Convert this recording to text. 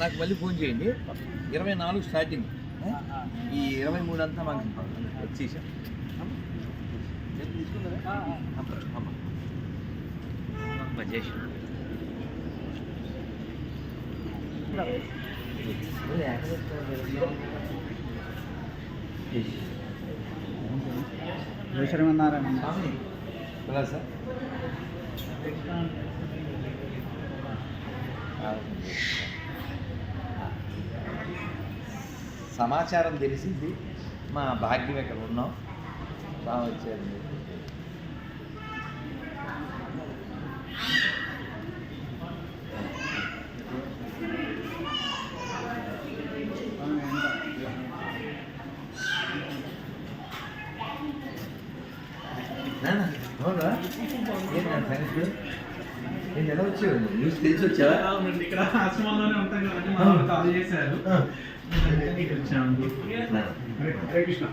నాకు మళ్ళీ ఫోన్ చేయండి. ఇరవై నాలుగు స్టార్టింగ్. ఈ ఇరవై మూడు అంతా మాకు వచ్చేసాం. తీసుకుందా సార్ Thank you సార్ సమాచారం తెలిసింది. మా భాగ్యం ఇక్కడ ఉన్నాం? బాగా వచ్చారు. అవునా ఏంటి నేను ఎలా వచ్చావు న్యూస్ తెలిసి వచ్చావా? అవునండి ఇక్కడ ఆశ్రమంలోనే ఉంటాం కాబట్టి మా వాళ్ళు కాల్ చేశారు. నాన్న. హరే కృష్ణ.